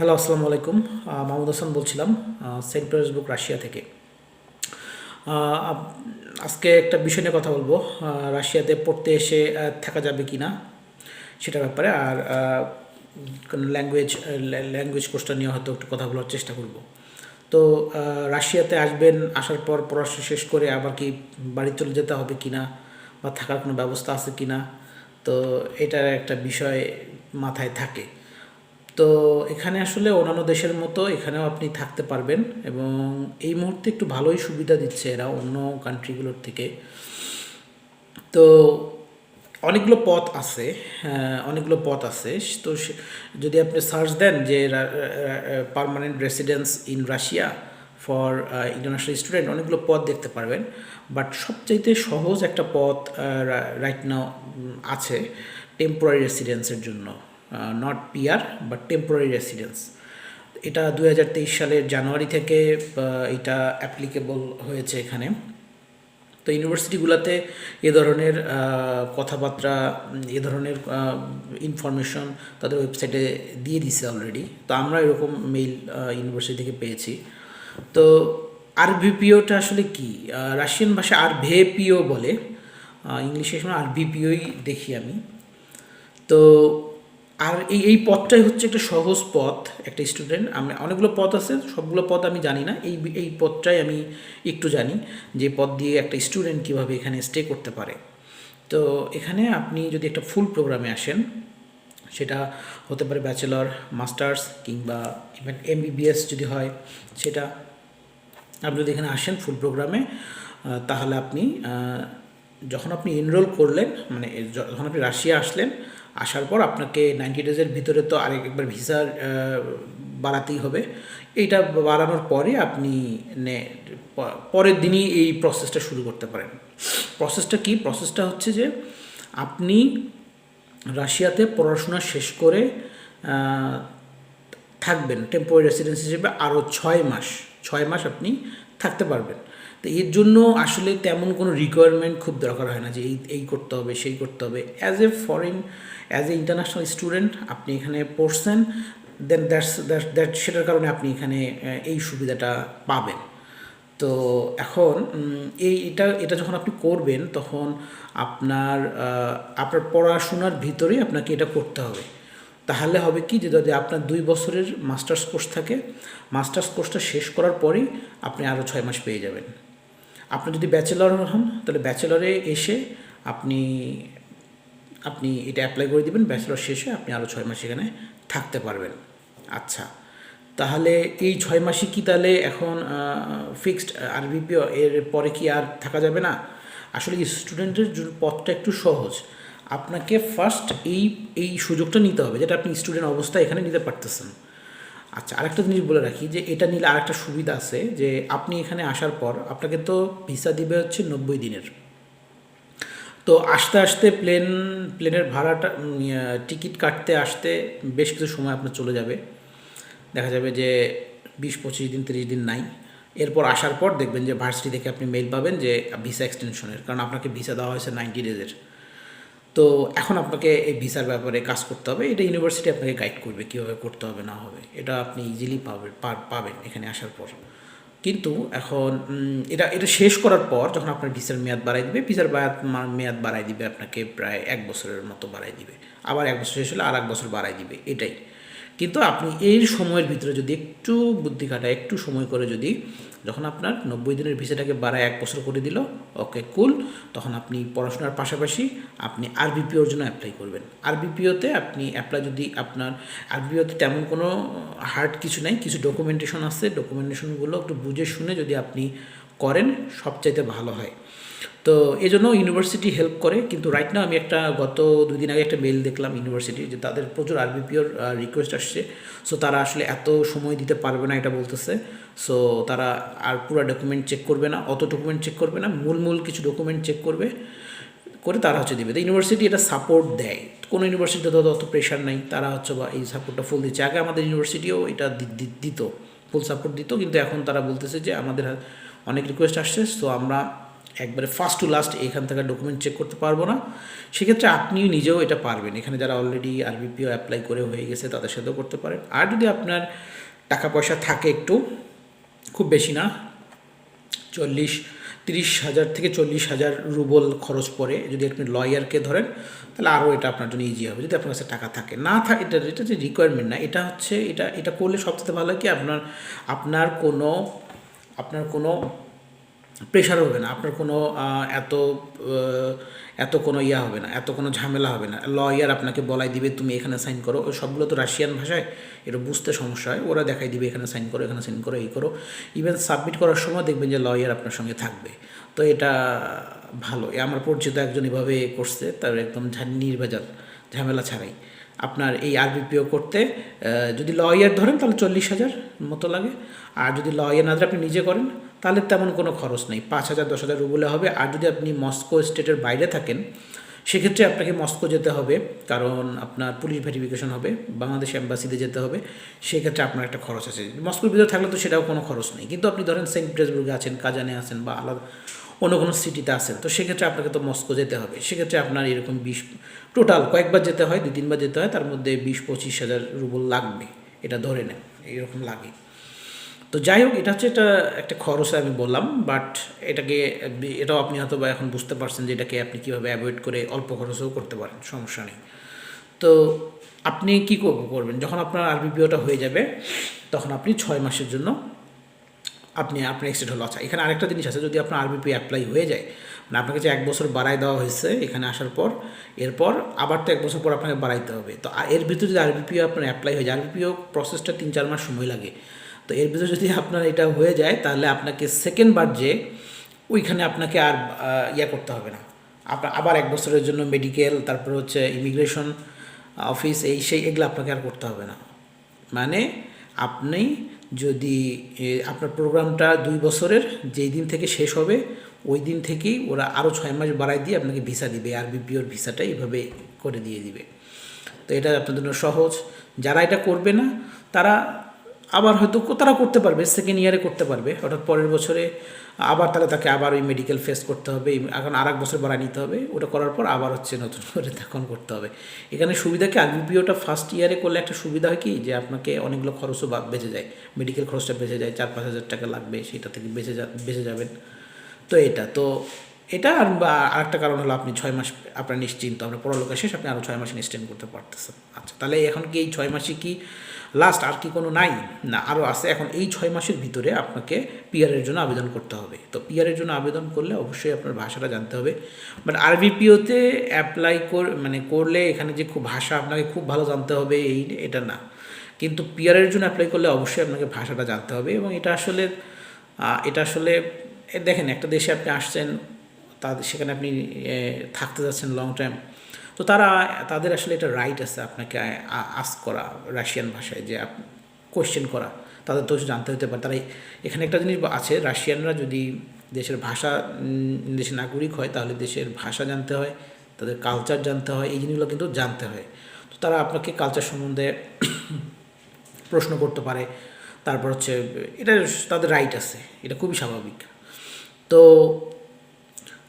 Hello আসসালামু আলাইকুম মাহমুদ হাসান বলছিলাম সেন্ট পিটার্সবুর্গ রাশিয়া থেকে। আজকে একটা বিষয় নিয়ে কথা বলব। রাশিয়াতে পড়তে এসে থাকা যাবে কি না সেটার ব্যাপারে, আর কোনো ল্যাঙ্গুয়েজ ল্যাঙ্গুয়েজ কোর্সটা নিয়ে হয়তো একটু কথা বলার চেষ্টা করব। তো রাশিয়াতে আসবেন, আসার পর পড়াশোনা শেষ করে আবার কি বাড়ি চলে যেতে হবে কি না বা থাকার কোনো ব্যবস্থা আছে কি না তো এটার একটা বিষয় মাথায় থাকে। তো এখানে আসলে অন্যান্য দেশের মতো এখানেও আপনি থাকতে পারবেন এবং এই মুহূর্তে একটু ভালোই সুবিধা দিচ্ছে এরা অন্য কান্ট্রিগুলোর থেকে। তো অনেকগুলো পথ আছে অনেকগুলো পথ আছে। তো যদি আপনি সার্চ দেন যে permanent residence in Russia for international student অনেকগুলো পথ দেখতে পারবেন। বাট সবচাইতে সহজ একটা পথ রাইট নাও আছে টেম্পোরারি রেসিডেন্সের জন্য। Not PR but temporary residence এটা দু হাজার তেইশ সালের জানুয়ারি থেকে এটা অ্যাপ্লিকেবল হয়েছে এখানে। তো ইউনিভার্সিটিগুলোতে এ ধরনের কথাবার্তা, এ ধরনের ইনফরমেশন তাদের ওয়েবসাইটে দিয়ে দিছে অলরেডি তো আমরা এরকম মেইল ইউনিভার্সিটি থেকে পেয়েছি। তো আরবিপিওটা আসলে কি? রাশিয়ান ভাষা আর ভেপিও বলে ইংলিশে সময় আর বিপিওই দেখি আমি। তো আর এই এই পথটাই হচ্ছে একটা সহজ পথ একটা স্টুডেন্ট আমি অনেকগুলো পথ আছে, সবগুলো পথ আমি জানি না। এই এই পথটাই আমি একটু জানি যে পথ দিয়ে একটা স্টুডেন্ট কীভাবে এখানে স্টে করতে পারে। তো এখানে আপনি যদি একটা ফুল প্রোগ্রামে আসেন, সেটা হতে পারে ব্যাচেলর মাস্টার্স কিংবা ইভেন এমবিবিএস যদি হয়, সেটা আপনি যদি এখানে আসেন ফুল প্রোগ্রামে তাহলে আপনি যখন আপনি এনরোল করলেন মানে যখন আপনি রাশিয়া আসলেন আসার পর আপনাকে নাইনটি ডেজের ভিতরে তো আরেক একবার ভিসার বাড়াতেই হবে। এইটা বাড়ানোর পরে আপনি পরের দিনই এই প্রসেসটা শুরু করতে পারেন। প্রসেসটা কি? প্রসেসটা হচ্ছে যে আপনি রাশিয়াতে পড়াশোনা শেষ করে থাকবেন। টেম্পোরারি রেসিডেন্স হিসেবে আরও ছয় মাস ছয় মাস আপনি থাকতে পারবেন। তো এর জন্য আসলে তেমন কোনো রিকোয়ারমেন্ট খুব দরকার হয় না যে এই এই করতে হবে, সেই করতে হবে। As a foreign as a international student আপনি এখানে পড়ছেন দেন দ্যাটস দ্যাট সেটার কারণে আপনি এখানে এই সুবিধাটা পাবেন। তো এখন এই এটা এটা যখন আপনি করবেন, তখন আপনার আপনার পড়াশোনার ভিতরেই আপনাকে এটা করতে হবে। তাহলে হবে কি, যে যদি আপনার দুই বছরের মাস্টার্স কোর্স থাকে, মাস্টার্স কোর্সটা শেষ করার পরেই আপনি আরও ছয় মাস পেয়ে যাবেন। আপনি যদি ব্যাচেলর হন, তাহলে ব্যাচেলরে এসে আপনি আপনি এটা অ্যাপ্লাই করে দিবেন ব্যাচেলর শেষে আপনি আরও ছয় মাস এখানে থাকতে পারবেন। আচ্ছা তাহলে এই ছয় মাসই কি তাহলে এখন ফিক্সড আরবিপিও এর পরে কি আর থাকা যাবে না? আসলে স্টুডেন্টের পথটা একটু সহজ। আপনাকে ফার্স্ট এই এই সুযোগটা নিতে হবে যেটা আপনি স্টুডেন্ট অবস্থায় এখানে নিতে পারতেছেন। আচ্ছা আরেকটা জিনিস বলে রাখি যে এটা নিলে আরেকটা সুবিধা আছে যে আপনি এখানে আসার পর আপনাকে তো ভিসা দিবে হচ্ছে নব্বই দিনের। তো আসতে আসতে প্লেন প্লেনের ভাড়াটা টিকিট কাটতে আসতে বেশ কিছু সময় আপনার চলে যাবে। দেখা যাবে যে বিশ, পঁচিশ দিন, তিরিশ দিন নাই। এরপর আসার পর দেখবেন যে ভার্সিটি থেকে আপনি মেল পাবেন যে ভিসা এক্সটেনশনের কারণ আপনাকে ভিসা দেওয়া হয়েছে নাইনটি ডেজের তো এখন আপনাকে এই ভিসার ব্যাপারে কাজ করতে হবে। এটা ইউনিভার্সিটি আপনাকে গাইড করবে কীভাবে করতে হবে, না হবে। এটা আপনি ইজিলি পাবেন পাবেন এখানে আসার পর। কিন্তু এখন এটা এটা শেষ করার পর যখন আপনার ভিসার মেয়াদ বাড়াই দিবে, ভিসার মেয়াদ বাড়াই দিবে আপনাকে প্রায় এক বছরের মতো বাড়াই দিবে। আবার এক বছর শেষ হলে আর এক বছর বাড়াই দিবে, এটাই। কিন্তু আপনি এই সময়ের ভিতরে যদি একটু বুদ্ধি খাটায়, একটু সময় করে যদি যখন আপনার নব্বই দিনের ভিসাটাকে বাড়ায় এক বছর করে দিল, ওকে কুল, তখন আপনি পড়াশোনার পাশাপাশি আপনি আরবিপিওর জন্য অ্যাপ্লাই করবেন। আরবিপিওতে আপনি অ্যাপ্লাই যদি আপনার আরবিপিওতে তেমন কোনো হার্ড কিছু নাই, কিছু ডকুমেন্টেশন আছে ডকুমেন্টেশনগুলো একটু বুঝে শুনে যদি আপনি করেন, সবচাইতে ভালো হয়। তো এই জন্য ইউনিভার্সিটি হেল্প করে, কিন্তু রাইট না আমি একটা গত দুই দিন আগে একটা মেল দেখলাম ইউনিভার্সিটি যে তাদের প্রচুর আরবিপিওর রিকোয়েস্ট আসছে। সো তারা আসলে এত সময় দিতে পারবে না এটা বলতেছে। সো তারা আর পুরো ডকুমেন্ট চেক করবে না, অত ডকুমেন্ট চেক করবে না, মূল মূল কিছু ডকুমেন্ট চেক করবে, করে তারা হচ্ছে দিবে। তো ইউনিভার্সিটি এটা সাপোর্ট দেয়। কোনো ইউনিভার্সিটিতে তো অত প্রেশার নেই, তারা হচ্ছে বা এই সাপোর্টটা ফুল দিচ্ছে। আগে আমাদের ইউনিভার্সিটিও এটা দিত ফুল সাপোর্ট দিত, কিন্তু এখন তারা বলতেছে যে আমাদের অনেক রিকোয়েস্ট আসছে। সো আমরা একবারে ফার্স্ট টু লাস্ট এখান থেকে ডকুমেন্ট চেক করতে পারব না। সেক্ষেত্রে আপনিও নিজেও এটা পারবেন। এখানে যারা অলরেডি আরবিপিও অ্যাপ্লাই করে হয়ে গেছে, তাদের সাথেও করতে পারেন। আর যদি আপনার টাকা পয়সা থাকে একটু, খুব বেশি না, চল্লিশ, তিরিশ হাজার থেকে চল্লিশ হাজার রুবল খরচ পড়ে। যদি আপনি লয়ারকে ধরেন, তাহলে আরও এটা আপনার জন্য ইজি হবে। যদি আপনার কাছে টাকা থাকে। না থাকে এটা এটা যে রিকোয়ারমেন্ট না, এটা হচ্ছে, এটা এটা করলে সবথেকে ভালো কি আপনার আপনার কোনো আপনার কোনো প্রেশার হবে না। আপনার কোনো এত এত কোনো ইয়া হবে না, এত কোনো ঝামেলা হবে না। লয়ার আপনাকে বলাই দিবে, তুমি এখানে সাইন করো। সবগুলো তো রাশিয়ান ভাষায়, এটা বুঝতে সমস্যা হয়। ওরা দেখাই দিবে, এখানে সাইন করো, এখানে সাইন করো, এই করো। ইভেন সাবমিট করার সময় দেখবেন যে লয়ার আপনার সঙ্গে থাকবে। তো এটা ভালো। এ আমার পরিচিত একজন এভাবে করছে, তার একদম নির্ভেজাল, ঝামেলা ছাড়াই। আপনার এই আরবিপিও করতে যদি লয়ার ধরেন তাহলে চল্লিশ হাজার মতো লাগে। আর যদি লয়ার না ধরে আপনি নিজে করেন তাহলে তেমন কোনো খরচ নেই। পাঁচ হাজার, দশ হাজার রুবলে হবে। আর যদি আপনি মস্কো স্টেটের বাইরে থাকেন, সেক্ষেত্রে আপনাকে মস্কো যেতে হবে। কারণ আপনার পুলিশ ভেরিফিকেশন হবে, বাংলাদেশ অ্যাম্বাসিতে যেতে হবে। সেক্ষেত্রে আপনার একটা খরচ আছে। মস্কোর ভিতরে থাকলে তো সেটাও কোনো খরচ নেই। কিন্তু আপনি ধরেন সেন্ট পিটার্সবুর্গে আছেন, কাজানে আছেন বা আলাদা অন্য কোনো সিটিতে আছেন, তো সেক্ষেত্রে আপনাকে তো মস্কো যেতে হবে। সেক্ষেত্রে আপনার এরকম বিশ, টোটাল কয়েকবার যেতে হয় দুই তিনবার যেতে হয়, তার মধ্যে বিশ, পঁচিশ হাজার রুবল লাগবে। এটা ধরে নেন, এইরকম লাগে। তো যাই হোক, এটা হচ্ছে এটা একটা খরচ আমি বললাম বাট এটাকে এটাও আপনি হয়তো বা এখন বুঝতে পারছেন যে এটাকে আপনি কীভাবে অ্যাভয়েড করে অল্প খরচেও করতে পারেন, সমস্যা নেই। তো আপনি কী করবেন? যখন আপনার আরবিপিওটা হয়ে যাবে, তখন আপনি ছয় মাসের জন্য আপনি আপনার এক্সটেড হলো। আচ্ছা এখানে আরেকটা জিনিস আছে, যদি আপনার আরবিপি অ্যাপ্লাই হয়ে যায় মানে আপনাকে যে এক বছর বাড়াই দেওয়া হয়েছে এখানে আসার পর, এরপর আবার তো এক বছর পর আপনাকে বাড়াইতে হবে। তো এর ভিতরে যদি আরবিপিও আপনার অ্যাপ্লাই হয়ে যায়, আরবিপিও প্রসেসটা তিন চার মাস সময় লাগে। তো এর ভিতরে যদি আপনার এটা হয়ে যায়, তাহলে আপনাকে সেকেন্ড বার যে ওইখানে আপনাকে আর ইয়া করতে হবে না। আপনার আবার এক বছরের জন্য মেডিকেল তারপর হচ্ছে ইমিগ্রেশন অফিস এই সেই এগুলো আপনাকে আর করতে হবে না। মানে আপনি যদি আপনার প্রোগ্রামটা দুই বছরের, যেই দিন থেকে শেষ হবে, ওই দিন থেকেই ওরা আরও ছয় মাস বাড়াই দিয়ে আপনাকে ভিসা দিবে আর বিপিওর ভিসাটা এইভাবে করে দিয়ে দিবে। তো এটা আপনাদের জন্য সহজ। যারা এটা করবে না, তারা আবার হয়তো তারা করতে পারবে সেকেন্ড ইয়ারে করতে পারবে। অর্থাৎ পরের বছরে আবার তাহলে তাকে আবার ওই মেডিকেল ফেস করতে হবে এখন আর এক বছর বাড়ায় নিতে হবে। ওটা করার পর আবার হচ্ছে নতুন করে তখন করতে হবে। এখানে সুবিধা কি? আরবিপিওটা ফার্স্ট ইয়ারে করলে একটা সুবিধা হয় কি? যে আপনাকে অনেকগুলো খরচও বেঁচে যায়। মেডিকেল খরচটা বেঁচে যায়, চার পাঁচ হাজার টাকা লাগবে, সেটা থেকে বেঁচে যা, বেঁচে যাবেন। তো এটা, তো এটা আর আরেকটা কারণ হলো আপনি ছয় মাস, আপনার নিশ্চিন্ত, আপনার পড়ালেখা শেষ, আপনি আরও ছয় মাসে এক্সটেন্ড করতে পারতেছেন। আচ্ছা তাহলে এখন কি এই ছয় মাসে কি লাস্ট আর কি কোনো নাই? না আরও আছে। এখন এই ছয় মাসের ভিতরে আপনাকে পিআরের জন্য আবেদন করতে হবে। তো পিআরের জন্য আবেদন করলে অবশ্যই আপনার ভাষাটা জানতে হবে। বাট আরবিপিওতে অ্যাপ্লাই কর মানে করলে এখানে যে খুব ভাষা আপনাকে খুব ভালো জানতে হবে, এই এটা না। কিন্তু পিআরের জন্য অ্যাপ্লাই করলে অবশ্যই আপনাকে ভাষাটা জানতে হবে এবং এটা আসলে এটা আসলে দেখেন একটা দেশে আপনি আসছেন তাদের সেখানে আপনি থাকতে যাচ্ছেন লং টাইম তো তারা, তাদের আসলে এটা রাইট আছে আপনাকে আস করা রাশিয়ান ভাষায় যে কোয়েশ্চেন করা। তাদের তো জানতে হতে পারে। তারা এখানে একটা জিনিস আছে, রাশিয়ানরা যদি দেশের ভাষা দেশের নাগরিক হয়, তাহলে দেশের ভাষা জানতে হয়, তাদের কালচার জানতে হয়, এই জিনিসগুলো কিন্তু জানতে হয়। তো তারা আপনাকে কালচার সম্বন্ধে প্রশ্ন করতে পারে। তারপর হচ্ছে, এটা তাদের রাইট আছে, এটা খুবই স্বাভাবিক। তো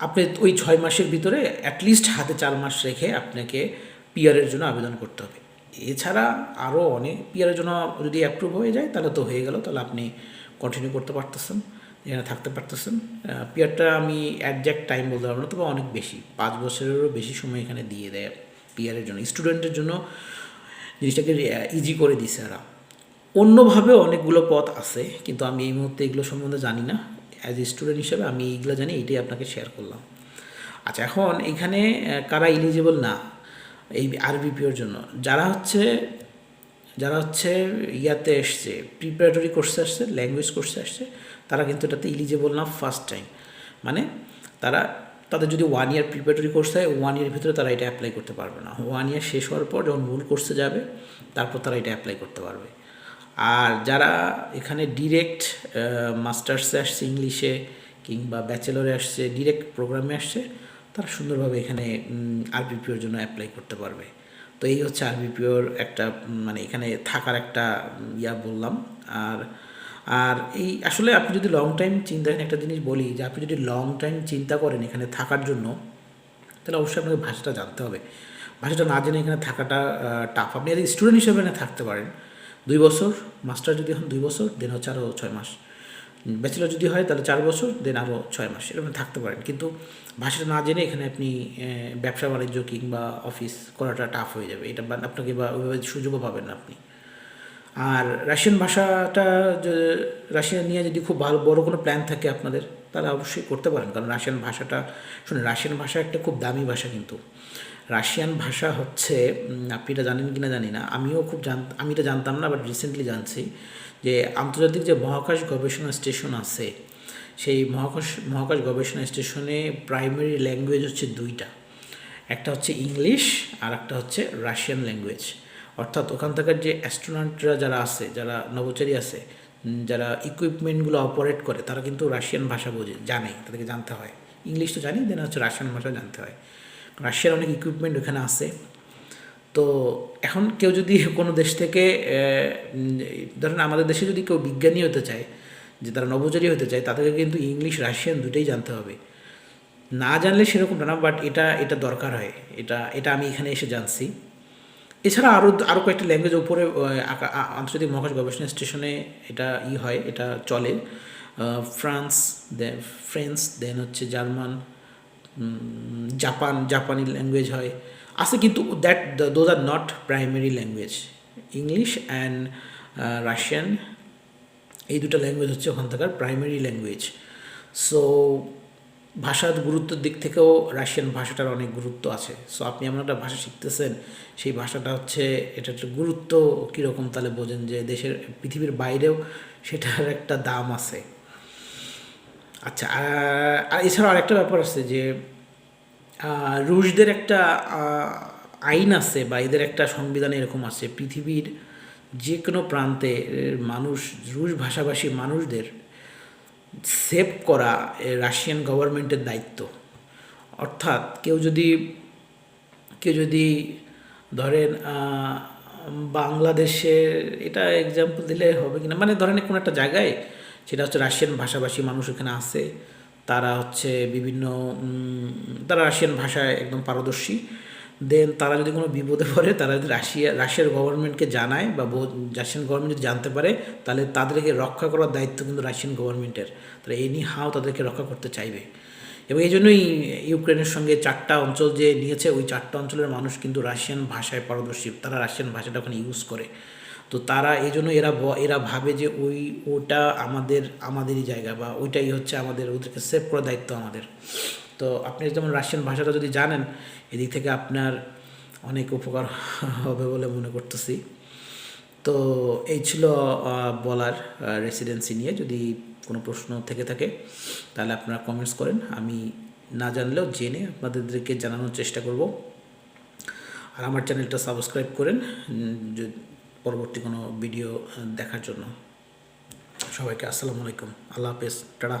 আপনি ওই ছয় মাসের ভিতরে অ্যাটলিস্ট হাতে চার মাস রেখে আপনাকে পিয়ারের জন্য আবেদন করতে হবে। এছাড়া আরও অনেক পিয়ারের জন্য যদি অ্যাপ্রুভ হয়ে যায়, তাহলে তো হয়ে গেল, তাহলে আপনি কন্টিনিউ করতে পারতেছেন, এখানে থাকতে পারতেছেন। পিয়ারটা আমি অ্যাডজ্যাক্ট টাইম বলতে পারব না, তবে অনেক বেশি, পাঁচ বছরেরও বেশি সময় এখানে দিয়ে দেয় পিয়ারের জন্য। স্টুডেন্টের জন্য জিনিসটাকে ইজি করে দিছে এরা। অন্যভাবে অনেকগুলো পথ আছে, কিন্তু আমি এই মুহূর্তে এগুলো সম্বন্ধে জানি না। অ্যাজ স্টুডেন্ট হিসেবে আমি এইগুলো জানি, এটাই আপনাকে শেয়ার করলাম। আচ্ছা এখন এখানে কারা এলিজিবল না, এই আরবিপিওর জন্য? যারা হচ্ছে যারা হচ্ছে ইয়াতে এসছে প্রিপারেটরি কোর্সে আসছে ল্যাঙ্গুয়েজ কোর্সে আসছে, তারা কিন্তু এটাতে এলিজিবল না ফার্স্ট টাইম মানে তারা, তাদের যদি ওয়ান ইয়ার প্রিপারেটরি কোর্স হয় ওয়ান ইয়ার ভিতরে তারা এটা অ্যাপ্লাই করতে পারবে না। ওয়ান ইয়ার শেষ হওয়ার পর যখন মূল কোর্সে যাবে, তারপর তারা এটা অ্যাপ্লাই করতে পারবে। আর যারা এখানে ডিরেক্ট মাস্টার্সে আসছে ইংলিশে কিংবা ব্যাচেলরে আসছে ডিরেক্ট প্রোগ্রামে আসছে, তারা সুন্দরভাবে এখানে আরবিপিওর জন্য অ্যাপ্লাই করতে পারবে। তো এই হচ্ছে আরবিপিওর একটা মানে এখানে থাকার একটা ইয়া বললাম। আর আর এই আসলে আপনি যদি লং টাইম চিন্তা করেন একটা জিনিস বলি যে আপনি যদি লং টাইম চিন্তা করেন এখানে থাকার জন্য, তাহলে অবশ্যই আপনাকে ভাষাটা জানতে হবে। ভাষাটা না জেনে এখানে থাকাটা টাফ আপনি স্টুডেন্ট হিসেবে এখানে থাকতে পারেন দুই বছর মাস্টার যদি হন দুই বছর দেন হচ্ছে আরও ছয় মাস। ব্যাচেলার যদি হয় তাহলে চার বছর দেন আরও ছয় মাস, এরকম থাকতে পারেন। কিন্তু ভাষাটা না জেনে এখানে আপনি ব্যবসা বাণিজ্য কিংবা অফিস করাটা টাফ হয়ে যাবে। এটা আপনাকে বা, ওইভাবে সুযোগও পাবেন না আপনি। আর রাশিয়ান ভাষাটা যে- রাশিয়ান নিয়ে যদি খুব ভালো, বড় কোনো প্ল্যান থাকে আপনাদের, তাহলে অবশ্যই করতে পারেন। কারণ রাশিয়ান ভাষাটা শুনে রাশিয়ান ভাষা একটা খুব দামি ভাষা কিন্তু। রাশিয়ান ভাষা হচ্ছে আপনি এটা জানেন কি না জানি না। আমিও খুব জান, আমি এটা জানতাম না বাট রিসেন্টলি জানছি যে আন্তর্জাতিক যে মহাকাশ গবেষণা স্টেশন আছে, সেই মহাকাশ মহাকাশ গবেষণা স্টেশনে প্রাইমারি ল্যাঙ্গুয়েজ হচ্ছে দুইটা। একটা হচ্ছে ইংলিশ আর একটা হচ্ছে রাশিয়ান ল্যাঙ্গুয়েজ অর্থাৎ ওখান থেকে যে অ্যাস্ট্রোনটরা যারা আছে, যারা নভোচারী আছে যারা ইকুইপমেন্টগুলো অপারেট করে, তারা কিন্তু রাশিয়ান ভাষা বোঝে, জানে, তাদেরকে জানতে হয়। ইংলিশ তো জানি দেন হচ্ছে রাশিয়ান ভাষা জানতে হয়। রাশিয়ার অনেক ইকুইপমেন্ট ওখানে আছে। তো এখন কেউ যদি কোনো দেশ থেকে ধরেন আমাদের দেশে যদি কেউ বিজ্ঞানী হতে চায় যে তারা নভোচারী হতে চায় তাদেরকে কিন্তু ইংলিশ রাশিয়ান দুটোই জানতে হবে। না জানলে সেরকমটা না বাট এটা এটা দরকার হয়। এটা এটা আমি এখানে এসে জানছি। এছাড়া আরও আরও কয়েকটা ল্যাঙ্গুয়েজ আহ, আন্তর্জাতিক মহাকাশ গবেষণা স্টেশনে এটা ই হয় এটা চলে। ফ্রান্স দেন ফ্রেঞ্চ দেন হচ্ছে জার্মান জাপান জাপানি ল্যাঙ্গুয়েজ হয়। আছে কিন্তু that those are not primary language English and Russian এই দুটো ল্যাঙ্গুয়েজ হচ্ছে ওখান থাকার প্রাইমারি ল্যাঙ্গুয়েজ সো ভাষার গুরুত্বের দিক থেকেও রাশিয়ান ভাষাটার অনেক গুরুত্ব আছে। সো আপনি এমন একটা ভাষা শিখতেছেন, সেই ভাষাটা হচ্ছে, এটা একটা গুরুত্ব, কীরকম তাহলে বোঝেন যে দেশের, পৃথিবীর বাইরেও সেটার একটা দাম আছে। আচ্ছা আর- এছাড়াও আরেকটা ব্যাপার আছে যে রুশদের একটা আইন আছে বা এদের একটা সংবিধান এরকম আছে, পৃথিবীর যে কোনো প্রান্তে মানুষ, রুশ ভাষাভাষী মানুষদের সেভ করা রাশিয়ান গভর্নমেন্টের দায়িত্ব। অর্থাৎ কেউ যদি কেউ যদি ধরেন বাংলাদেশের, এটা এক্সাম্পল দিলে হবে কিনা? মানে ধরেন কোনো একটা জায়গায় সেটা হচ্ছে রাশিয়ান ভাষাভাষী মানুষ এখানে আছে। তারা হচ্ছে বিভিন্ন তারা রাশিয়ান ভাষায় একদম পারদর্শী। দেন তারা যদি কোনো বিপদে পড়ে, তারা যদি রাশিয়া, রাশিয়ার গভর্নমেন্টকে জানায় বা রাশিয়ান গভর্নমেন্ট যদি জানতে পারে, তাহলে তাদেরকে রক্ষা করার দায়িত্ব কিন্তু রাশিয়ান গভর্নমেন্টের তাহলে এনি হাও তাদেরকে রক্ষা করতে চাইবে। এবং এই জন্যই ইউক্রেনের সঙ্গে চারটা অঞ্চল যে নিয়েছে, ওই চারটা অঞ্চলের মানুষ কিন্তু রাশিয়ান ভাষায় পারদর্শী। তারা রাশিয়ান ভাষাটা ওখানে ইউজ করে। তো তারা এই জন্য এরা এরা ভাবে যে ওই, ওটা আমাদের, আমাদেরই জায়গা বা ওইটাই হচ্ছে আমাদের, ওদেরকে সেভ করার দায়িত্ব আমাদের। তো আপনি যেমন রাশিয়ান ভাষাটা যদি জানেন, এদিক থেকে আপনার অনেক উপকার হবে বলে মনে করতেছি। তো এই ছিল বলার রেসিডেন্সি নিয়ে। যদি কোনো প্রশ্ন থেকে থাকে, তাহলে আপনারা কমেন্টস করেন। আমি না জানলেও জেনে আপনাদেরকে জানানোর চেষ্টা করব। আর আমার চ্যানেলটা সাবস্ক্রাইব করেন পরবর্তী কোনো ভিডিও দেখার জন্য। সবাইকে আসসালামু আলাইকুম। আল্লাহ হাফেজ। টাটা।